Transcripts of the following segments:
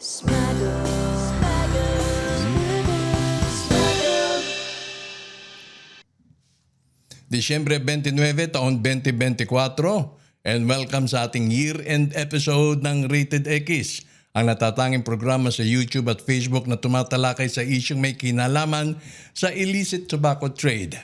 Smuggle. Smuggle. Disyembre 29, taon 2024 and welcome sa ating year-end episode ng Rated X, ang natatanging programa sa YouTube at Facebook na tumatalakay sa isyong may kinalaman sa illicit tobacco trade.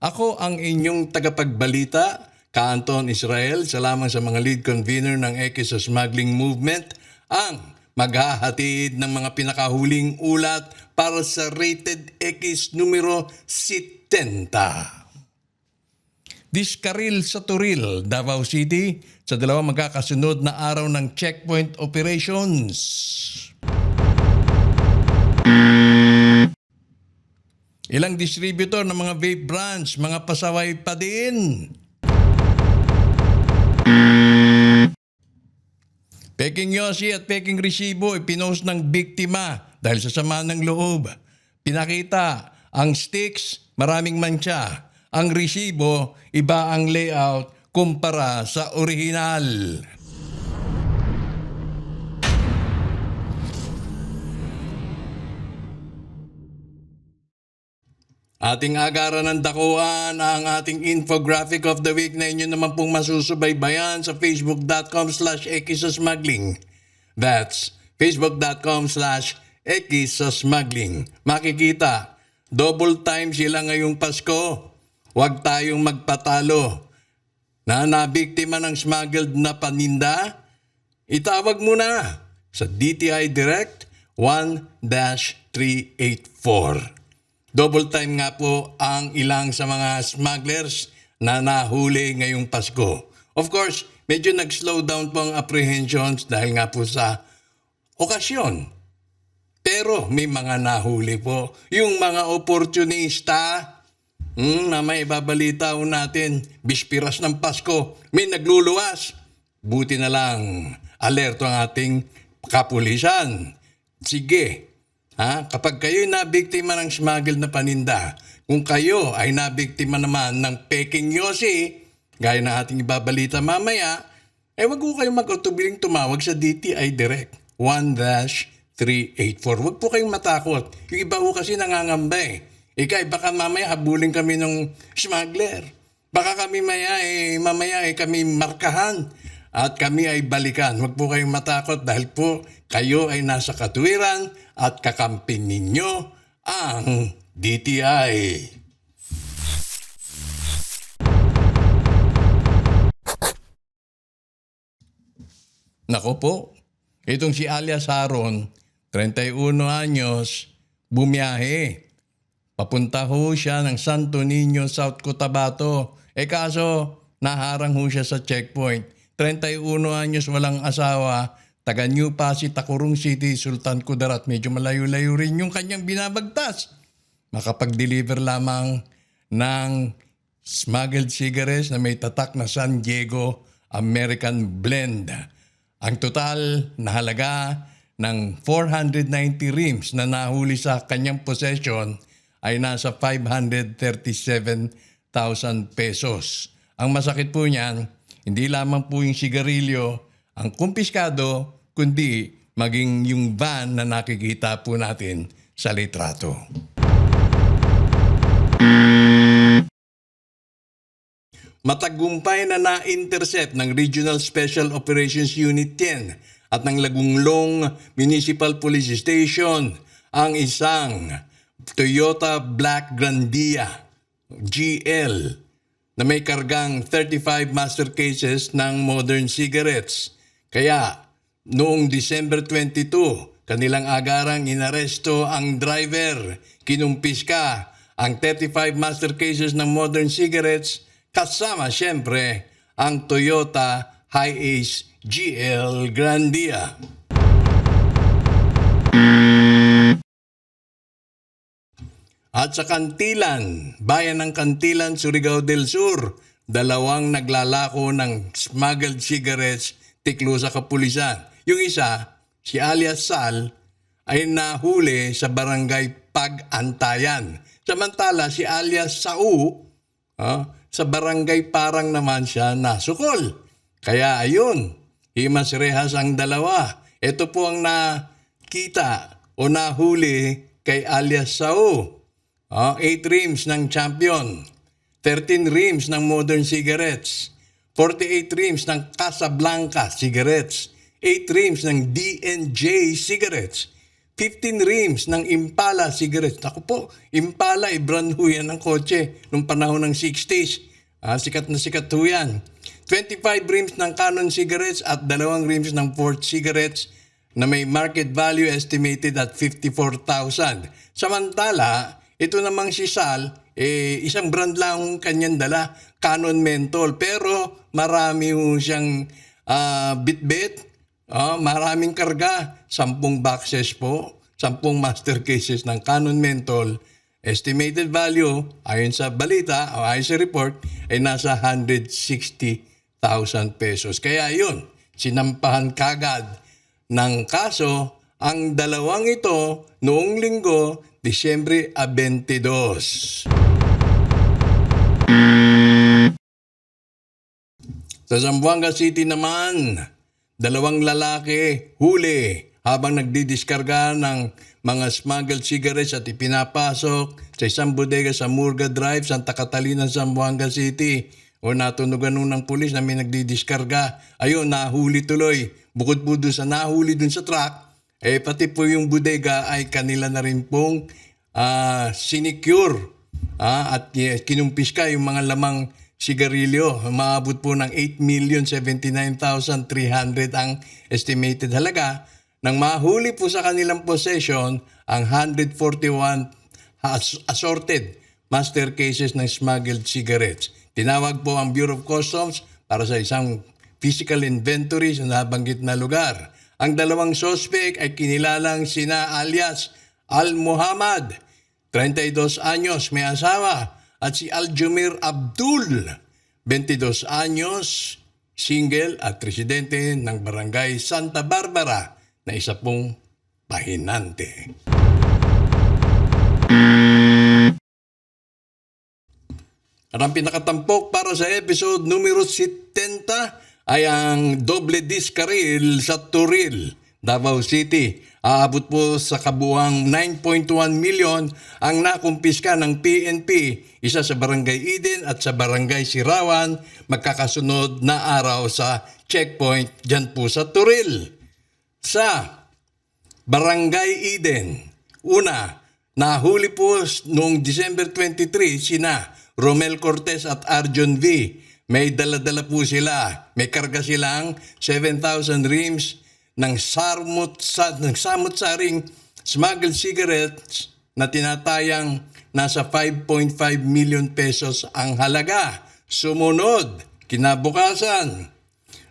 Ako ang inyong tagapagbalita, Kaanton Israel, sa lamang sa mga lead convener ng X sa smuggling movement, ang maghahatid ng mga pinakahuling ulat para sa Rated X numero 70. Diskaril sa Turil, Davao City sa dalawang magkakasunod na araw ng checkpoint operations. Ilang distributor ng mga vape brands, mga pasaway pa din. Peking Yossi at Peking Resibo ipinost ng biktima dahil sa sama ng loob. Pinakita ang sticks, maraming mancha. Ang resibo, iba ang layout kumpara sa orihinal. Ating agaran ng dakuan ang ating infographic of the week na inyo naman pong masusubaybayan sa facebook.com slash smuggling. That's facebook.com slash smuggling. Makikita, double time sila ngayong Pasko. Huwag tayong magpatalo. Na nabiktima ng smuggled na paninda, itawag mo na sa DTI Direct 1-384. Double time nga po ang ilang sa mga smugglers na nahuli ngayong Pasko. Of course, medyo nag-slow down po ang apprehensions dahil nga po sa okasyon. Pero may mga nahuli po. Yung mga oportunista, hmm, na may ibabalita ho natin, bispiras ng Pasko, may nagluluwas. Buti na lang, alerto ang ating kapulisan. Sige, Ha? Kapag kayo'y nabiktima ng smuggle na paninda, kung kayo ay nabiktima naman ng peking yosi, gaya ng ating ibabalita mamaya, eh wag ko kayong mag-utubiling tumawag sa DTI Direct 1-384. Wag po kayong matakot. Yung iba ko kasi nangangamba eh. Ikay, baka mamaya habulin kami ng smuggler. Baka kami maya eh, mamaya eh kami markahan at kami ay balikan. Huwag po kayong matakot dahil po kayo ay nasa katuwiran at kakampin ninyo ang DTI. Nako po, itong si alias Haron, 31 anyos, bumiyahe. Papunta ho siya ng Santo Niño, South Cotabato. Eh kaso, naharang ho siya sa checkpoint. 31 anyos walang asawa, taga New Pasig, Takurong City, Sultan Kudarat. Medyo malayo-layo rin yung kanyang binabagtas. Makapag-deliver lamang ng smuggled cigarettes na may tatak na San Diego American Blend. Ang total na halaga ng 490 rims na nahuli sa kanyang possession ay nasa 537,000 pesos. Ang masakit po niyan, hindi lamang po yung sigarilyo ang kumpiskado, kundi maging yung van na nakikita po natin sa litrato. Matagumpay na na-intercept ng Regional Special Operations Unit 10 at ng Lagunglong Municipal Police Station ang isang Toyota Black Grandia GL na may kargang 35 master cases ng modern cigarettes. Kaya noong December 22, kanilang agarang inaresto ang driver, kinumpiska ang 35 master cases ng modern cigarettes kasama siyempre ang Toyota Hi-Ace GL Grandia. At sa Kantilan, bayan ng Kantilan, Surigao del Sur, dalawang naglalako ng smuggled cigarettes tiklo sa kapulisan. Yung isa, si alias Sal, ay nahuli sa barangay Pag-Antayan. Samantala si alias Sau, ah, sa barangay parang naman siya nasukol. Kaya ayun, himas rehas ang dalawa. Ito po ang na nakita o nahuli kay alias Sao. Ah, 8 rims ng Champion, 13 rims ng Modern Cigarettes, 48 rims ng Casablanca Cigarettes, 8 rims ng D&J Cigarettes, 15 rims ng Impala Cigarettes. Ako po, Impala, eh, brand ho yan ng kotse nung panahon ng 60s. Ah, sikat na sikat ho yan. 25 rims ng Canon Cigarettes at dalawang rims ng Ford Cigarettes na may market value estimated at 54,000. Samantala, ito namang si Sal, eh, isang brand lang ang kanyang dala, Canon Menthol. Pero marami siyang ah, bit-bit, ah, maraming karga, 10 boxes po, 10 master cases ng Canon Menthol. Estimated value, ayon sa balita o ayon sa report, ay nasa 160,000 pesos. Kaya yun, sinampahan kagad ng kaso ang dalawang ito noong linggo, Disyembre 22. Sa Zamboanga City naman, dalawang lalaki huli habang nagdidiskarga ng mga smuggled cigarettes at ipinapasok sa isang bodega sa Murga Drive, Santa Catalina, Zamboanga City. O natunugan nun ng pulis na may nagdidiskarga. Ayun, nahuli tuloy. Bukod po doon sa nahuli doon sa truck, eh pati po yung bodega ay kanila na rin pong ah, sinecure ah, at eh, kinumpiska yung mga lamang sigarilyo. Maabot po ng 8,079,300 ang estimated halaga. Nang mahuli po sa kanilang possession ang 141 as- assorted master cases ng smuggled cigarettes. Tinawag po ang Bureau of Customs para sa isang physical inventory sa nabanggit na lugar. Ang dalawang suspect ay kinilalang sina alias Al Muhammad, 32 anyos, may asawa, at si Aljumir Abdul, 22 anyos, single at residente ng barangay Santa Barbara na isa pong pahinante. At ang pinakatampok para sa episode numero 70 ay ang doble diskaril sa Turil, Davao City. Aabot po sa kabuang 9.1 million ang nakumpiska ng PNP, isa sa Barangay Eden at sa Barangay Sirawan, magkakasunod na araw sa checkpoint dyan po sa Turil. Sa Barangay Eden. Una, nahuli po noong December 23 sina Romel Cortez at Arjun V. May dala-dala po sila. May karga silang 7,000 rims ng sarmut sa, ng samut-saring smuggled cigarettes na tinatayang nasa 5.5 million pesos ang halaga. Sumunod, kinabukasan,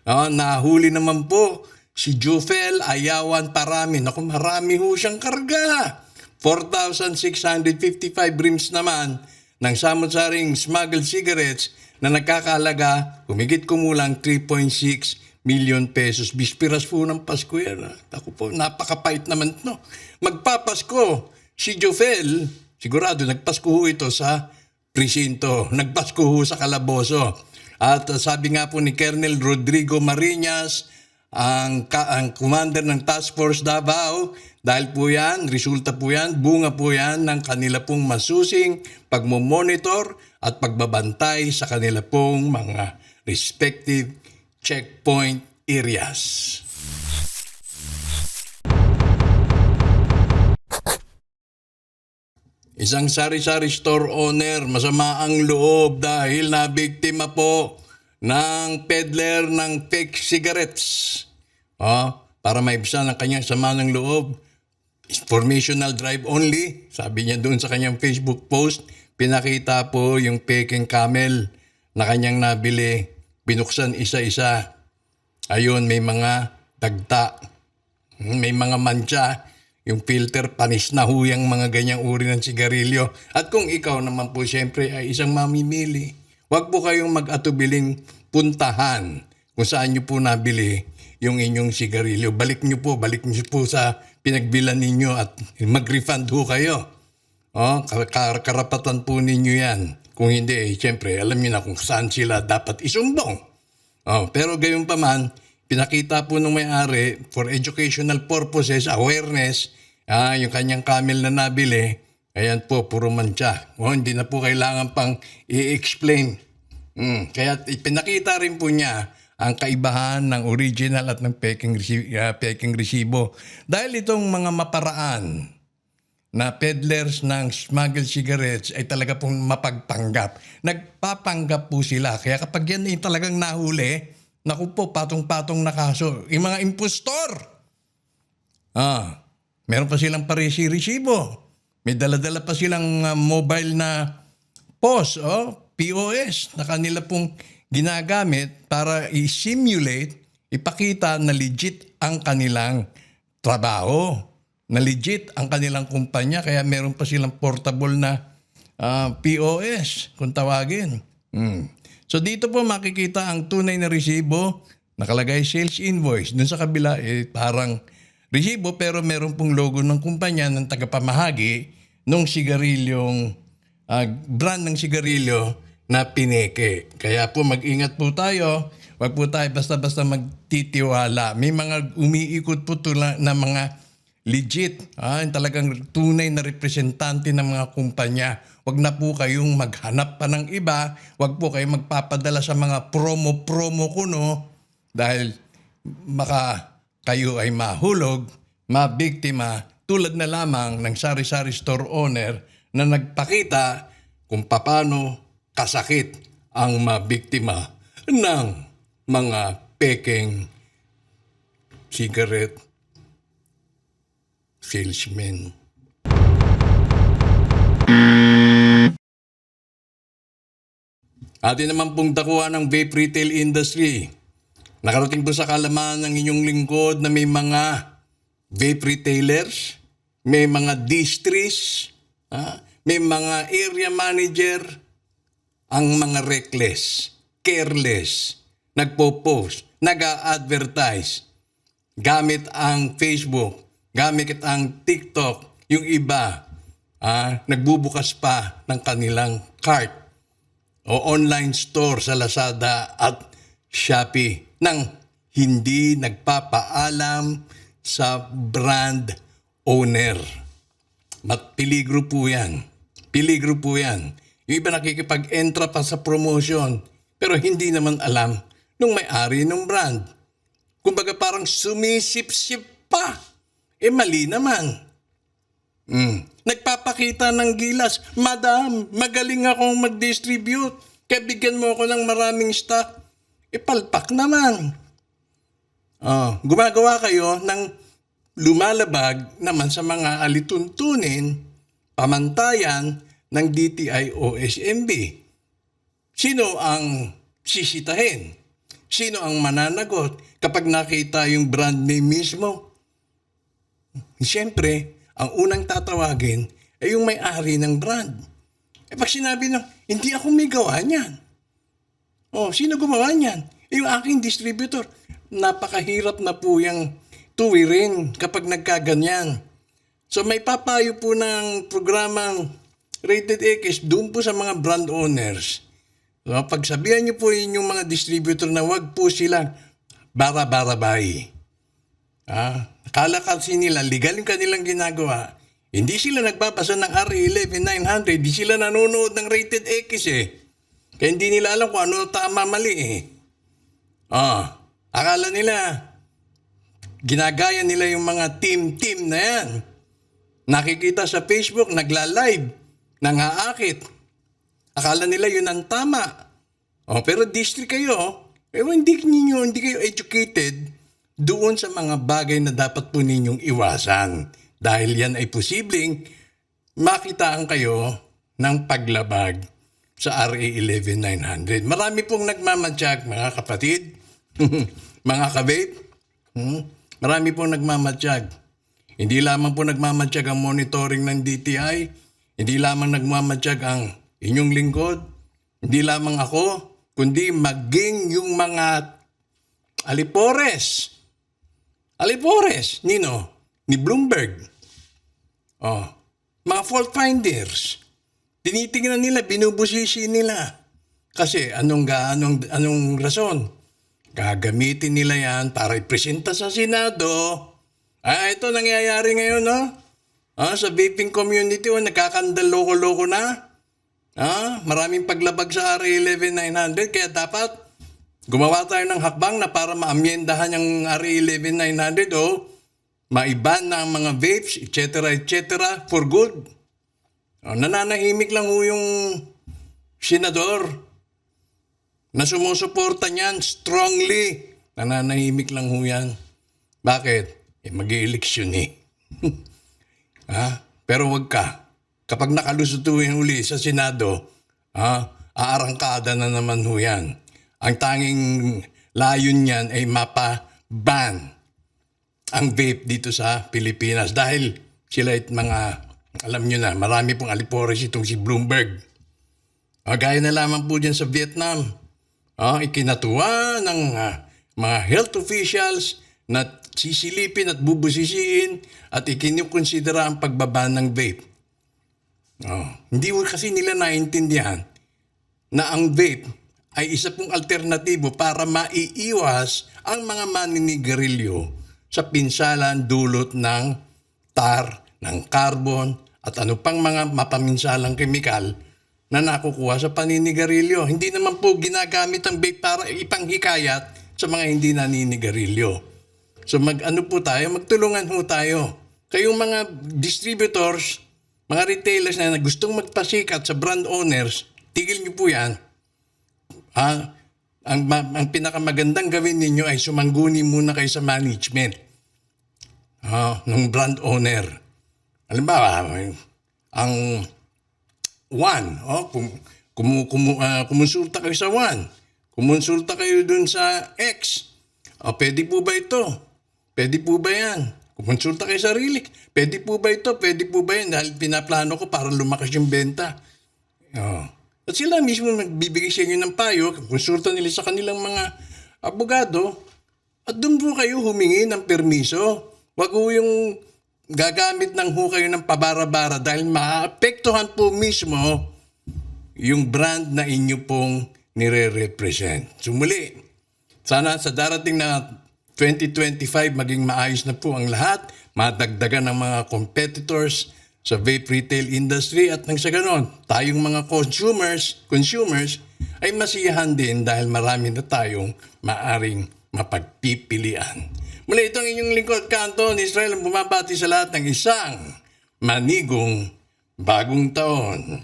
Ah, nahuli naman po si Jufel Ayawan Parami. Naku, marami ho siyang karga. 4,655 rims naman ng samot-saring smuggled cigarettes na nagkakalaga humigit kumulang 3.6 million pesos. Bispiras po ng Pasko yan. ah. Ako po, napakapait naman no. Magpapasko si Jufel, sigurado nagpasko ho ito sa presinto. Nagpasko ho sa kalaboso. At uh, sabi nga po ni Colonel Rodrigo Marinas, ang, ka- ang commander ng Task Force Davao, dahil po yan, resulta po yan, bunga po yan ng kanila pong masusing pagmomonitor at pagbabantay sa kanila pong mga respective checkpoint areas. Isang sari-sari store owner, masama ang loob dahil nabiktima po ng peddler ng fake cigarettes. Ah, para maibsan ang kanyang sama ng loob, informational drive only, sabi niya doon sa kanyang Facebook post, pinakita po yung peking camel na kanyang nabili, binuksan isa-isa. Ayun, may mga dagta, may mga mancha, yung filter, panis na huyang mga ganyang uri ng sigarilyo. At kung ikaw naman po siyempre ay isang mamimili, huwag po kayong mag-atubiling puntahan kung saan nyo po nabili yung inyong sigarilyo. Balik nyo po, balik nyo po sa pinagbilan ninyo at mag-refund ho kayo. Oh, kar- kar- karapatan po ninyo yan. Kung hindi, eh, siyempre, alam niyo na kung saan sila dapat isumbong. Oh, pero gayon pa man, pinakita po nung may-ari for educational purposes, awareness, ah, yung kanyang camel na nabili, ayan po, puro mancha. O, hindi na po kailangan pang i-explain. Mm, kaya ipinakita rin po niya ang kaibahan ng original at ng peking, ah, peking resibo. Dahil itong mga maparaan, na peddlers ng smuggled cigarettes ay talaga pong mapagpanggap. Nagpapanggap po sila. Kaya kapag yan ay talagang nahuli, naku po, patong-patong na kaso. Yung mga impostor, ah, meron pa silang paresi-resibo. May dala-dala pa silang ah, mobile na POS, oh, POS, na kanila pong ginagamit para i-simulate, ipakita na legit ang kanilang trabaho na legit ang kanilang kumpanya kaya meron pa silang portable na ah, POS kung tawagin. Hmm. So dito po makikita ang tunay na resibo, nakalagay sales invoice. Doon sa kabila eh, parang resibo pero meron pong logo ng kumpanya ng tagapamahagi nung sigarilyong ah, brand ng sigarilyo na pineke. Kaya po mag-ingat po tayo. Huwag po tayo basta-basta magtitiwala. May mga umiikot po tula na mga legit, ah, talagang tunay na representante ng mga kumpanya. Huwag na po kayong maghanap pa ng iba. Huwag po kayong magpapadala sa mga promo-promo kuno dahil maka kayo ay mahulog, mabiktima, tulad na lamang ng sari-sari store owner na nagpakita kung paano kasakit ang mabiktima ng mga peking cigarette salesmen. Atin naman pong dakuha ng vape retail industry. Nakarating po sa kalaman ng inyong lingkod na may mga vape retailers, may mga distries, ah, may mga area manager, ang mga reckless, careless, nagpo-post, nag-a-advertise, gamit ang Facebook, gamit ang TikTok, yung iba, ah, nagbubukas pa ng kanilang cart o online store sa Lazada at Shopee nang hindi nagpapaalam sa brand owner. Mat piligro po yan. Piligro po yan. Yung iba nakikipag-entra pa sa promotion pero hindi naman alam nung may-ari ng brand. Kumbaga parang sumisip-sip pa. Eh mali naman. Mm. Nagpapakita ng gilas, Madam, magaling akong mag-distribute. Kaya bigyan mo ako ng maraming stock. Ipalpak naman. Oh, gumagawa kayo ng lumalabag naman sa mga alituntunin, pamantayan ng DTI o SMB. Sino ang sisitahin? Sino ang mananagot kapag nakita yung brand name mismo? Siyempre, ang unang tatawagin ay yung may-ari ng brand. Eh pag sinabi ng, hindi ako may gawa niyan. Oh, sino gumawa niyan? Eh, yung aking distributor. Napakahirap na po yung tuwirin kapag nagkaganyan. So may papayo po ng programang Rated X doon po sa mga brand owners. So, pagsabihan niyo po inyong mga distributor na wag po sila bara-barabay. Ah, akala kasi nila legal yung kanilang ginagawa. Hindi sila nagbabasa ng RA 11900, hindi sila nanonood ng rated X eh. Kaya hindi nila alam kung ano tama mali eh. Ah, akala nila ginagaya nila yung mga team-team na yan. Nakikita sa Facebook, nagla-live, nangaakit. Akala nila yun ang tama. Oh, pero district kayo, eh hindi ninyo, hindi kayo educated doon sa mga bagay na dapat po ninyong iwasan. Dahil yan ay posibleng makitaan kayo ng paglabag sa RA 11900. Marami pong nagmamatsyag, mga kapatid, mga kababe. Hmm? Marami pong nagmamatsyag. Hindi lamang po nagmamatsyag ang monitoring ng DTI, hindi lamang nagmamatsyag ang inyong lingkod, hindi lamang ako, kundi maging yung mga alipores. Alipores, nino? Ni Bloomberg. Oh, mga fault finders. Tinitingnan nila, binubusisi nila. Kasi anong ga, anong anong rason? Gagamitin nila yan para ipresenta sa Senado. Ah, ito nangyayari ngayon, no? Ah, sa vaping community, oh, nagkakandal loko-loko na. Ah, maraming paglabag sa RA 11900 kaya dapat gumawa tayo ng hakbang na para maamyendahan yung RA 11900 o maiban na ang mga vapes, etc. etc. for good. Oh, nananahimik lang ho yung senador na sumusuporta niyan strongly. Nananahimik lang ho yan. Bakit? Eh, mag-eleksyon eh. ha? Pero wag ka. Kapag nakalusutuin uli sa Senado, ha? aarangkada na naman ho yan. Ang tanging layon niyan ay mapa-ban ang vape dito sa Pilipinas dahil sila it mga, alam nyo na, marami pong alipores itong si Bloomberg. Ah, gaya na lamang po dyan sa Vietnam. Ah, ikinatuwa ng ah, mga health officials na sisilipin at bubusisiin at ikinukonsidera ang pagbaba ng vape. Oh, hindi mo kasi nila naintindihan na ang vape ay isa pong alternatibo para maiiwas ang mga maninigarilyo sa pinsalan dulot ng tar, ng carbon, at ano pang mga mapaminsalang kemikal na nakukuha sa paninigarilyo. Hindi naman po ginagamit ang vape para ipanghikayat sa mga hindi naninigarilyo. So mag-ano po tayo, magtulungan po tayo. Kayong mga distributors, mga retailers na gustong magpasikat sa brand owners, tigil niyo po yan. Ha? Ang, ang pinakamagandang gawin ninyo ay sumangguni muna kayo sa management ha, ng brand owner. Halimbawa, ang One, oh, kum, kumu, kumu, ah, kumonsulta kayo sa One. Kumonsulta kayo dun sa X. O, pwede po ba ito? Pwede po ba yan? Kumonsulta kayo sa Relic. Pwede po ba ito? Pwede po ba yan? Dahil pinaplano ko para lumakas yung benta. Oh. At sila mismo nagbibigay sa inyo ng payo, konsulta nila sa kanilang mga abogado, at doon po kayo humingi ng permiso. Wag po yung gagamit ng ho kayo ng pabara-bara dahil maapektuhan po mismo yung brand na inyo pong nire-represent. Sumuli, sana sa darating na 2025 maging maayos na po ang lahat, madagdagan ng mga competitors sa vape retail industry at nang sa ganon, tayong mga consumers, consumers ay masiyahan din dahil marami na tayong maaring mapagpipilian. Muli ito ang inyong lingkod kanto ni Israel ang bumabati sa lahat ng isang manigong bagong taon.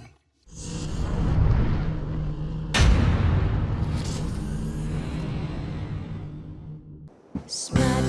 Smile.